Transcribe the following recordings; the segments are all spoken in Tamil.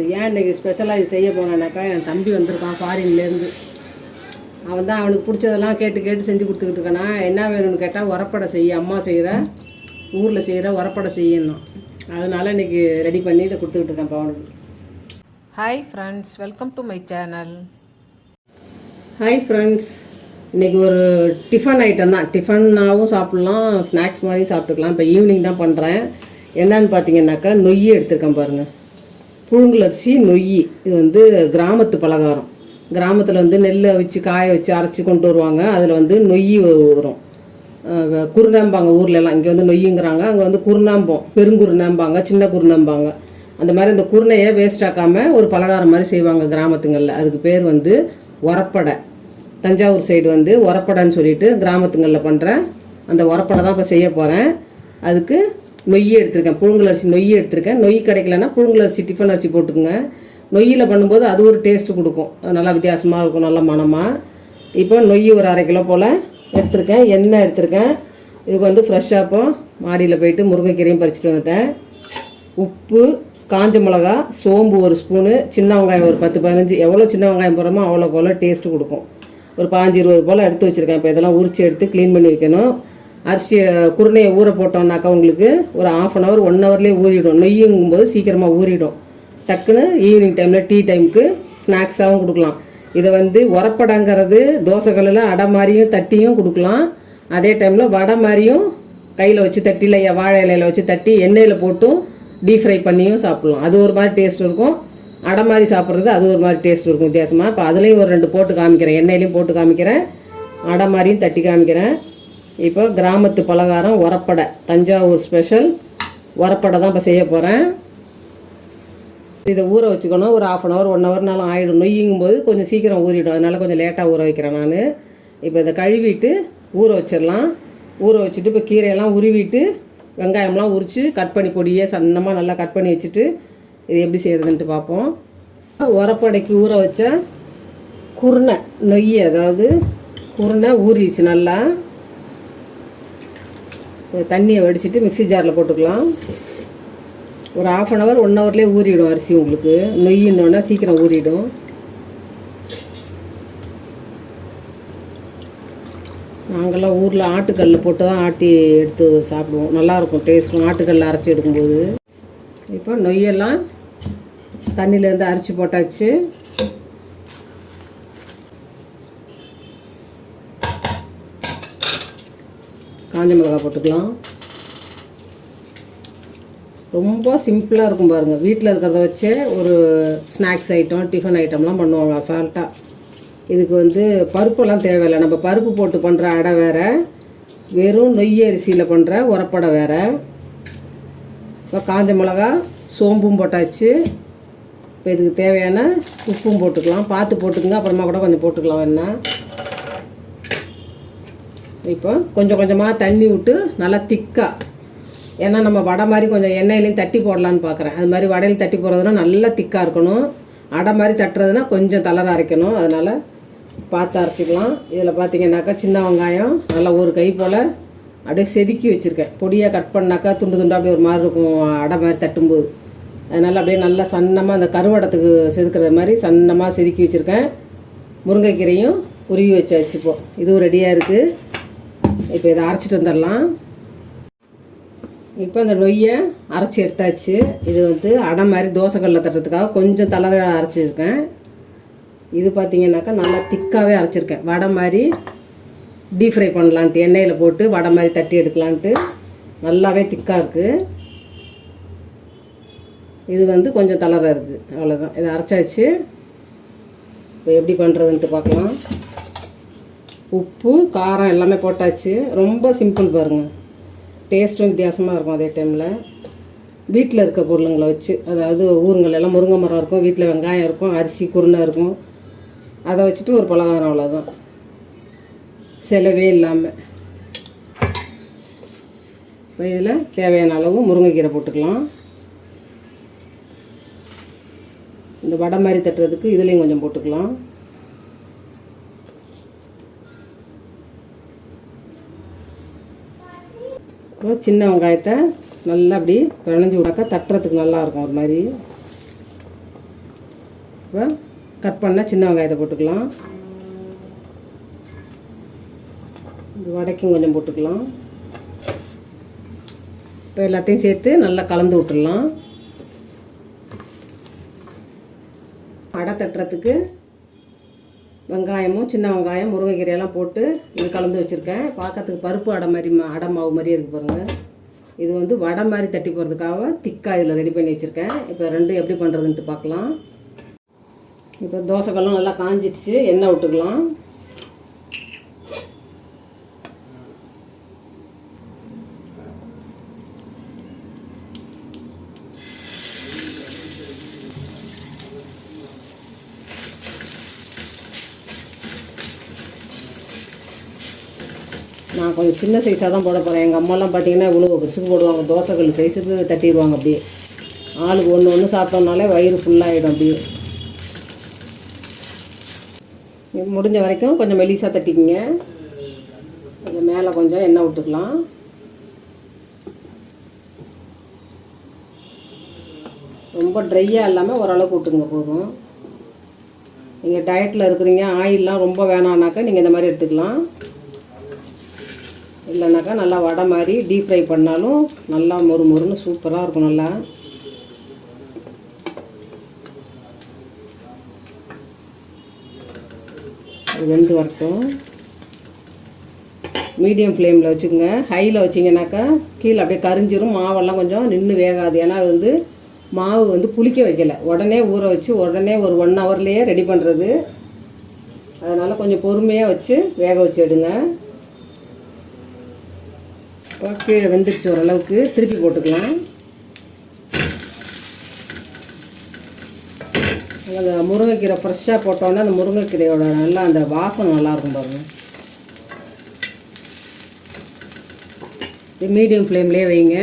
ஏன் இன்னைக்கு ஸ்பெஷலாக இது செய்ய போனேனாக்கா என் தம்பி வந்திருக்கான் ஃபாரின்லேருந்து அவன் தான் அவனுக்கு பிடிச்சதெல்லாம் கேட்டு கேட்டு செஞ்சு கொடுத்துக்கிட்டு இருக்கானா. என்ன வேணும்னு கேட்டால் உரப்படை செய்ய அம்மா செய்கிற ஊரில் செய்கிற உரப்படை செய்யணும். அதனால இன்னைக்கு ரெடி பண்ணி இதை கொடுத்துக்கிட்டு இருக்கேன் அவனுக்கு. Hi friends welcome to my channel hi friends இன்றைக்கி ஒரு டிஃபன் ஐட்டம் தான். டிஃபன்னாகவும் சாப்பிட்லாம் ஸ்நாக்ஸ் மாதிரி சாப்பிட்டுக்கலாம். இப்போ ஈவினிங் தான் பண்ணுறேன் என்னன்னு பார்த்தீங்கன்னாக்கா நொய் எடுத்திருக்கேன் பாருங்கள் புழுங்கலரிசி நொய் இது வந்து கிராமத்து பலகாரம். கிராமத்தில் வந்து நெல்லை வச்சு காய வச்சு அரைச்சி கொண்டு வருவாங்க. அதில் வந்து நொய் வரும் அஹ் குருணாம்பாங்க இங்கே வந்து நொய்யுங்கிறாங்க. அங்கே வந்து குருணாம்போம் பெருங்குருணாம்பாங்க சின்ன குருணாம்பாங்க அந்த மாதிரி அந்த குருணையை வேஸ்ட் ஒரு பலகாரம் மாதிரி செய்வாங்க கிராமத்துங்களில். அதுக்கு பேர் வந்து உரப்படை தஞ்சாவூர் சைடு வந்து உரப்படைன்னு சொல்லிட்டு கிராமத்துங்களில் பண்ணுறேன் அந்த உரப்படை தான் இப்போ செய்ய போகிறேன் அதுக்கு நொய் எடுத்திருக்கேன். புழுங்கலரிசி நொய் எடுத்திருக்கேன். நொய் கிடைக்கலன்னா புழுங்கலரிசி டிஃபன் அரிசி போட்டுக்குங்க. நொய்யில் பண்ணும்போது அது ஒரு டேஸ்ட்டு கொடுக்கும். அது நல்லா வித்தியாசமாக இருக்கும் நல்ல மணமாக இப்போ நொய் ஒரு அரை கிலோ போல் எடுத்திருக்கேன். எண்ணெய் எடுத்திருக்கேன். இதுக்கு வந்து ஃப்ரெஷ்ஷாக இப்போ மாடியில் போயிட்டு முருங்கைக்கீரையும் பறிச்சுட்டு வந்துட்டேன். உப்பு காஞ்ச மிளகா சோம்பு ஒரு ஸ்பூனு சின்ன வெங்காயம் ஒரு பத்து பதினஞ்சு. எவ்வளோ சின்ன வெங்காயம் போடுறோமோ அவ்வளோக்கு அவ்வளோ டேஸ்ட்டு கொடுக்கும். ஒரு பாஞ்சு இருபது போல் எடுத்து வச்சுருக்கேன். இப்போ இதெல்லாம் உரிச்சு எடுத்து க்ளீன் பண்ணி வைக்கணும். அரிசியை குருணையை ஊற போட்டோம்னாக்கா உங்களுக்கு ஒரு ஆஃப் அன் ஹவர் ஒன் ஹவர்லேயே ஊறிடும். நொய்யுங்கும்போது சீக்கிரமாக ஊறிடும். டக்குன்னு ஈவினிங் டைமில் டீ டைமுக்கு ஸ்நாக்ஸாகவும் கொடுக்கலாம். இதை வந்து உரப்படங்கிறது தோசைகளில் அடை மாதிரியும் தட்டியும் கொடுக்கலாம். அதே டைமில் வடை மாதிரியும் கையில் வச்சு தட்டி இல்லை வாழை இலையில வச்சு தட்டி எண்ணெயில் போட்டும் டீப் ஃப்ரை பண்ணியும் சாப்பிட்லாம். அது ஒரு மாதிரி டேஸ்ட் இருக்கும். அடை மாதிரி சாப்பிட்றது அது ஒரு மாதிரி டேஸ்ட் இருக்கும் வித்தியாசமாக இப்போ அதுலேயும் ஒரு ரெண்டு போட்டு காமிக்கிறேன். எண்ணெயிலையும் போட்டு காமிக்கிறேன். அடை மாதிரியும் தட்டி காமிக்கிறேன். இப்போ கிராமத்து பலகாரம் உரப்படை. தஞ்சாவூர் ஸ்பெஷல் உரப்படை தான் இப்போ செய்ய போகிறேன் இதை ஊற வச்சுக்கணும். ஒரு ஆஃப் அன் ஹவர் ஒன் ஹவர்னாலும் ஆகிடும் நொய்யுங்கும் போது கொஞ்சம் சீக்கிரம் ஊறிடும். அதனால கொஞ்சம் லேட்டாக ஊற வைக்கிறேன் நான். இப்போ இதை கழுவிட்டு ஊற வச்சிடலாம். ஊற வச்சுட்டு இப்போ கீரையெல்லாம் உருவிட்டு வெங்காயம்லாம் உரித்து கட் பண்ணி பொடியே சன்னமாக நல்லா கட் பண்ணி வச்சுட்டு இது எப்படி செய்கிறதுன்ட்டு பார்ப்போம். உரப்படைக்கு ஊற வச்ச குருணை நொய் அதாவது குருணை ஊறிடுச்சு நல்லா. தண்ணியை வடிச்சிட்டு மிக்ஸி ஜாரில் போட்டுக்கலாம். ஒரு ஆஃப் அன் ஹவர் ஒன் ஹவர்லேயே ஊறிடும் அரிசி உங்களுக்கு. நொய்யினோன்னா சீக்கிரம் ஊறிடும். நாங்கள்லாம் ஊரில் ஆட்டுக்கல்ல போட்டு தான் ஆட்டி எடுத்து சாப்பிடுவோம். நல்லாயிருக்கும் டேஸ்ட்டும் ஆட்டுக்கல்ல அரைச்சி எடுக்கும்போது. இப்போ நொய்யெல்லாம் தண்ணியிலேருந்து அரைச்சி போட்டாச்சு. காஞ்ச மிளகா போட்டுக்கலாம். ரொம்ப சிம்பிளாக இருக்கும் பாருங்கள் வீட்டில் இருக்கிறத வச்சே ஒரு ஸ்நாக்ஸ் ஐட்டம் டிஃபன் ஐட்டம்லாம் பண்ணுவாங்க அசால்ட்டாக இதுக்கு வந்து பருப்பெல்லாம் தேவையில்லை. நம்ம பருப்பு போட்டு பண்ணுற அடை வேறு வெறும் நொய் அரிசியில் பண்ணுற உரப்படை வேறு. இப்போ காஞ்ச மிளகா சோம்பும் போட்டாச்சு. இப்போ இதுக்கு தேவையான உப்பும் போட்டுக்கலாம். பார்த்து போட்டுக்கங்க. அப்புறமா கூட கொஞ்சம் போட்டுக்கலாம் வேணால் இப்போ கொஞ்சம் கொஞ்சமாக தண்ணி விட்டு நல்லா திக்காக ஏன்னா நம்ம வடை மாதிரி கொஞ்சம் எண்ணெயிலையும் தட்டி போடலான்னு பார்க்குறேன் அது மாதிரி வடையில் தட்டி போடுறதுனா நல்லா திக்காக இருக்கணும். அடை மாதிரி தட்டுறதுனா கொஞ்சம் தளர அரைக்கணும். அதனால் பார்த்து அரைச்சிக்கலாம். இதில் பார்த்தீங்கன்னாக்கா சின்ன வெங்காயம் நல்லா ஒரு கை போல் அப்படியே செதுக்கி வச்சுருக்கேன். பொடியாக கட் பண்ணாக்கா துண்டு துண்டாக அப்படியே ஒரு மாதிரி இருக்கும் அடை மாதிரி தட்டும்போது. அதனால் அப்படியே நல்லா சன்னமாக அந்த கருவடத்துக்கு செதுக்கிறது மாதிரி சன்னமாக செதுக்கி வச்சுருக்கேன். முருங்கைக்கீரையும் உருவி வச்சாச்சு இப்போ. இதுவும் ரெடியாக இருக்குது இப்போ இதை அரைச்சிட்டு வந்துடலாம். இப்போ இந்த நொய்யை அரைச்சி எடுத்தாச்சு. இது வந்து அடை மாதிரி தோசைக்கல்ல தட்டுறதுக்காக கொஞ்சம் தளர அரைச்சிருக்கேன். இது பார்த்தீங்கன்னாக்கா நல்லா திக்காகவே அரைச்சிருக்கேன். வடை மாதிரி டீப் ஃப்ரை பண்ணலான்ட்டு எண்ணெயில் போட்டு வடை மாதிரி தட்டி எடுக்கலான்ட்டு. நல்லாவே திக்காக இருக்குது இது வந்து கொஞ்சம் தளர இருக்குது அவ்வளோதான் இதை அரைச்சாச்சு. இப்போ எப்படி பண்ணுறதுன்ட்டு பார்க்கலாம். உப்பு காரம் எல்லாமே போட்டாச்சு. ரொம்ப சிம்பிள் பாருங்கள் டேஸ்ட்டும் வித்தியாசமாக இருக்கும் அதே டைமில் வீட்டில் இருக்க பொருளுங்களை வச்சு அதாவது ஊருங்கள் எல்லாம் முருங்கை மரம் இருக்கும் வீட்டில் வெங்காயம் இருக்கும் அரிசி குருணை இருக்கும். அதை வச்சுட்டு ஒரு பலகாரம் அவ்வளோதான் செலவே இல்லாமல் இப்போ இதில் தேவையான அளவு முருங்கைக்கீரை போட்டுக்கலாம். இந்த வடை மாதிரி தட்டுறதுக்கு இதுலேயும் கொஞ்சம் போட்டுக்கலாம். அப்புறம் சின்ன வெங்காயத்தை நல்லா அப்படி பிணைஞ்சி விடாக்கா தட்டுறதுக்கு நல்லாயிருக்கும் ஒரு மாதிரி. இப்போ கட் பண்ணால் சின்ன வெங்காயத்தை போட்டுக்கலாம். இது வடைக்கும் கொஞ்சம் போட்டுக்கலாம். இப்போ எல்லாத்தையும் சேர்த்து நல்லா கலந்து விட்டுடலாம். அடை தட்டுறதுக்கு வெங்காயமும் சின்ன வெங்காயம் முருங்கைக்கீரையெல்லாம் போட்டு இது கலந்து வச்சுருக்கேன். பார்க்கறதுக்கு பருப்பு அடை மாதிரி மா- அடை மாவு மாதிரியே இருக்குது பாருங்கள் இது வந்து வடை மாதிரி தட்டி போகிறதுக்காக திக்காக இதில் ரெடி பண்ணி வச்சுருக்கேன். இப்போ ரெண்டும் எப்படி பண்ணுறதுன்ட்டு பார்க்கலாம் இப்போ தோசைக்கல்லாம் நல்லா காஞ்சிடுச்சு. எண்ணெய் விட்டுக்கலாம் கொஞ்சம் சின்ன சைஸாக தான் போட போகிறேன் எங்கள் அம்மாலாம் பார்த்தீங்கன்னா இவ்வளோ பெருசுக்கு போடுவாங்க. தோசைகள் சைஸுக்கு தட்டிடுவாங்க அப்படியே. ஆளுக்கு ஒன்று ஒன்று சாப்பிட்டோம்னாலே வயிறு ஃபுல்லாகிடும் அப்படியே. முடிஞ்ச வரைக்கும் கொஞ்சம் மெலிசாக தட்டிக்கிங்க. கொஞ்சம் மேலே கொஞ்சம் எண்ணெய் விட்டுக்கலாம். ரொம்ப ட்ரையாக இல்லாமல் ஓரளவுக்கு விட்டுங்க போதும். நீங்கள் டயட்டில் இருக்கிறீங்க ஆயிலெலாம் ரொம்ப வேணான்னாக்கா நீங்கள் இந்த மாதிரி எடுத்துக்கலாம். இல்லைனாக்கா நல்லா வடை மாதிரி டீப் ஃப்ரை பண்ணாலும் நல்லா மொறு மொறுன்னு சூப்பராக இருக்கும் நல்லா. அது வெந்து வரட்டும். மீடியம் ஃப்ளேமில் வச்சுக்கோங்க. ஹையில் வச்சிங்கனாக்கா கீழே அப்படியே கரிஞ்சிரும். மாவெல்லாம் கொஞ்சம் நின்று வேகாது. ஏன்னா அது வந்து மாவு வந்து புளிக்க வைக்கலை. உடனே ஊற வச்சு உடனே ஒரு ஒன் ஹவர்லேயே ரெடி பண்ணுறது அதனால் கொஞ்சம் பொறுமையாக வச்சு வேக வச்சு எடுங்க. கீழே வெந்துருச்சு ஓரளவுக்கு. திருப்பி போட்டுக்கலாம். அந்த முருங்கைக்கீரை ஃப்ரெஷ்ஷாக போட்டோன்னே அந்த முருங்கைக்கீரையோட நல்லா அந்த வாசனை நல்லாயிருக்கும் பாருங்கள் மீடியம் ஃப்ளேம்லேயே வைங்க.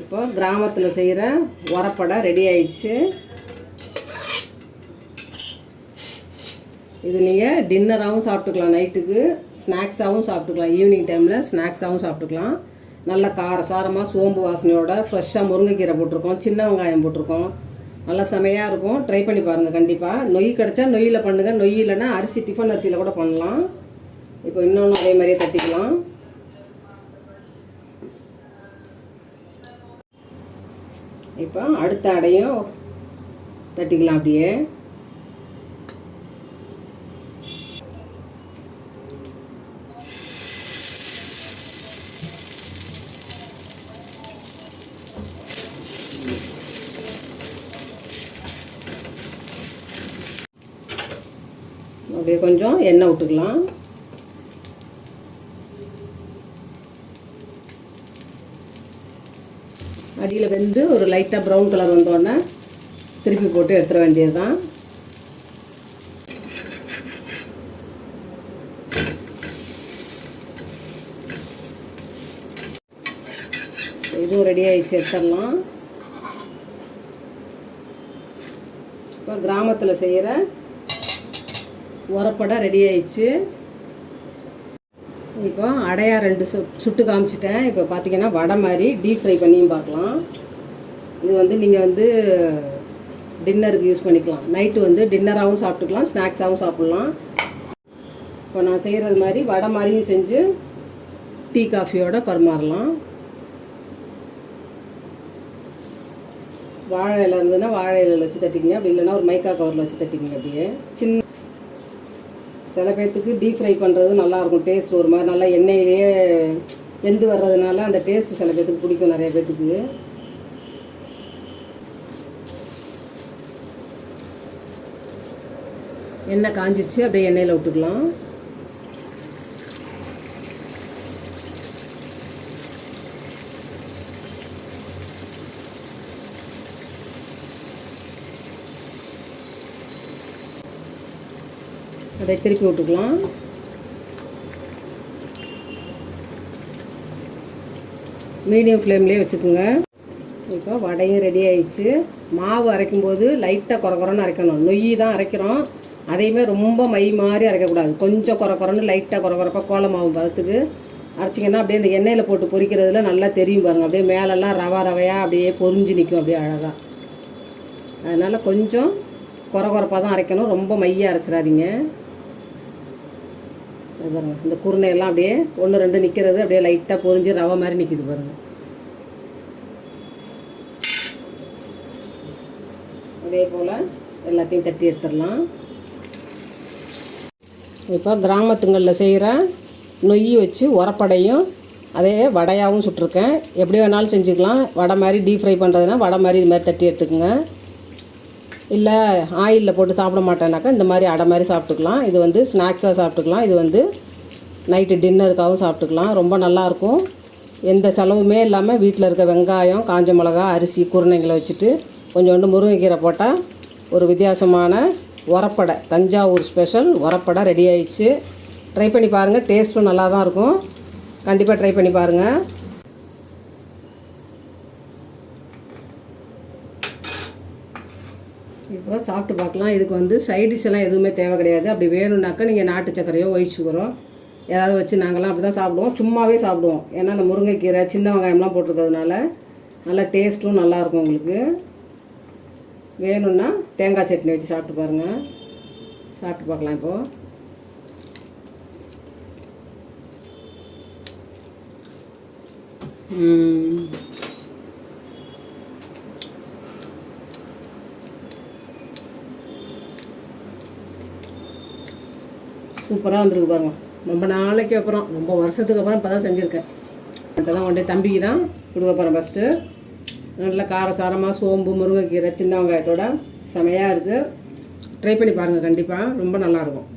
இப்போ கிராமத்தில் செய்கிற உரப்படை ரெடி ஆயிடுச்சு. இது நீங்கள் டின்னராகவும் சாப்பிட்டுக்கலாம் நைட்டுக்கு. ஸ்நாக்ஸாகவும் சாப்பிட்டுக்கலாம். ஈவினிங் டைமில் ஸ்நாக்ஸாகவும் சாப்பிட்டுக்கலாம். நல்ல காரசாரமாக சோம்பு வாசனையோட ஃப்ரெஷ்ஷாக முருங்கைக்கீரை போட்டிருக்கோம் சின்ன வெங்காயம் போட்டிருக்கோம். நல்லா செமையாக இருக்கும். ட்ரை பண்ணி பாருங்கள் கண்டிப்பாக நொய் கிடச்சா நொய்யில் பண்ணுங்கள் நொய் இல்லைன்னா அரிசி டிஃபன் அரிசியில் கூட பண்ணலாம். இப்போ இன்னொன்று அதே மாதிரியே தட்டிக்கலாம். இப்போ அடுத்த அடையும் தட்டிக்கலாம் அப்படியே கொஞ்சம் எண்ணெய் விட்டுக்கலாம். அடியில் வெந்து ஒரு லைட்டாக ப்ரௌன் கலர் வந்தோடனே திருப்பி போட்டு எடுத்துட வேண்டியது தான் இதுவும் ரெடி ஆகிடுச்சு எடுத்துடலாம். இப்போ கிராமத்தில் செய்கிற உரப்படை ரெடி ஆயிடுச்சு. இப்போ அடையா ரெண்டு சு சுட்டு காமிச்சிட்டேன். இப்போ பார்த்தீங்கன்னா வடை மாதிரி டீப் ஃப்ரை பண்ணியும் பார்க்கலாம். இது வந்து நீங்கள் வந்து டின்னருக்கு யூஸ் பண்ணிக்கலாம். நைட்டு வந்து டின்னராகவும் சாப்பிட்டுக்கலாம் ஸ்நாக்ஸாகவும் சாப்பிட்லாம். இப்போ நான் செய்கிறது மாதிரி வடை மாதிரியும் செஞ்சு டீ காஃபியோட பரிமாறலாம். வாழை இலை இருந்ததுன்னா வாழை இலையில் வச்சு தட்டிக்கிங்க. அப்படி இல்லைன்னா ஒரு மைக்கா கவரில் வச்சு தட்டிக்கிங்க அப்படியே. சின்ன சில பேர்த்துக்கு டீப் ஃப்ரை பண்ணுறது நல்லாயிருக்கும். டேஸ்ட் ஒரு மாதிரி நல்லா எண்ணெயிலேயே வெந்து வர்றதுனால அந்த டேஸ்ட்டு சில பேர்த்துக்கு பிடிக்கும் நிறைய பேர்த்துக்கு. எண்ணெய் காஞ்சிச்சு அப்படியே எண்ணெயில் விட்டுக்கலாம். அப்படியே திருப்பி விட்டுக்கலாம். மீடியம் ஃப்ளேம்லேயே வச்சுக்கோங்க. இப்போ வடையும் ரெடி ஆயிடுச்சு. மாவு அரைக்கும் போது லைட்டாக குறை அரைக்கணும். நொய் தான் அரைக்கிறோம். அதையுமே ரொம்ப மை மாதிரி அரைக்கக்கூடாது. கொஞ்சம் குறை லைட்டாக குறக்குறப்ப கோல மாவு பதத்துக்கு அரைச்சிங்கன்னா அப்படியே இந்த எண்ணெயில் போட்டு பொரிக்கிறதுல நல்லா தெரியும் பாருங்கள் அப்படியே மேலெல்லாம் ரவா ரவையாக அப்படியே பொரிஞ்சு நிற்கும் அப்படியே அழகாக அதனால் கொஞ்சம் குறகுறப்பாக தான் அரைக்கணும். ரொம்ப மைய அரைச்சிடாதீங்க. பாருங்கள் இந்த குருணையெல்லாம் அப்படியே ஒன்று ரெண்டு நிற்கிறது அப்படியே லைட்டாக பொரிஞ்சு ரவை மாதிரி நிற்கிது பாருங்கள் அதே போல் எல்லாத்தையும் தட்டி எடுத்துடலாம். இப்போ கிராமத்துங்களில் செய்கிற நொய் வச்சு உரப்படையும் அதே வடையாகவும் சுட்டிருக்கேன். எப்படி வேணாலும் செஞ்சுக்கலாம். வடை மாதிரி டீப் ஃப்ரை பண்ணுறதுனா வடை மாதிரி இது மாதிரி தட்டி எடுத்துக்கோங்க. இல்லை ஆயிலில் போட்டு சாப்பிட மாட்டேனாக்கா இந்த மாதிரி அடை மாதிரி சாப்பிட்டுக்கலாம். இது வந்து ஸ்நாக்ஸாக சாப்பிட்டுக்கலாம். இது வந்து நைட்டு டின்னருக்காகவும் சாப்பிட்டுக்கலாம். ரொம்ப நல்லாயிருக்கும். எந்த செலவுமே இல்லாமல் வீட்டில் இருக்க வெங்காயம் காஞ்ச மிளகா அரிசி குருணைங்களை வச்சுட்டு கொஞ்சோண்டு முருங்கைக்கீரை போட்டால் ஒரு வித்தியாசமான உரப்படை. தஞ்சாவூர் ஸ்பெஷல் உரப்படை ரெடி ஆயிடுச்சு. ட்ரை பண்ணி பாருங்கள் டேஸ்ட்டும் நல்லா தான் இருக்கும். கண்டிப்பாக ட்ரை பண்ணி பாருங்கள் இப்போ சாப்பிட்டு பார்க்கலாம். இதுக்கு வந்து சைடிஷ் எல்லாம் எதுவுமே தேவை கிடையாது. அப்படி வேணும்னாக்கா நீங்கள் நாட்டு சர்க்கரையோ ஒயிட் சுகரோ ஏதாவது வச்சு நாங்களாம் அப்படி தான் சாப்பிடுவோம். சும்மாவே சாப்பிடுவோம். ஏன்னா அந்த முருங்கைக்கீரை சின்ன வெங்காயம்லாம் போட்டிருக்கிறதுனால நல்லா டேஸ்ட்டும் நல்லாயிருக்கும் உங்களுக்கு. வேணும்னா தேங்காய் சட்னி வச்சு சாப்பிட்டு பாருங்கள் சாப்பிட்டு பார்க்கலாம் இப்போது ம். சூப்பராக வந்திருக்கு பாருங்க. ரொம்ப நாளைக்கு அப்புறம் ரொம்ப வருஷத்துக்கு அப்புறம் இப்போ தான் செஞ்சுருக்கேன். மட்டும் தான் கொண்டு தம்பிக்கு தான் கொடுக்க போகிறேன் ஃபஸ்ட்டு நல்லா காரசாரமாக சோம்பு முருங்கைக்கீரை சின்ன வெங்காயத்தோட செமையாக இருக்குது ட்ரை பண்ணி பாருங்கள் கண்டிப்பாக ரொம்ப நல்லாயிருக்கும்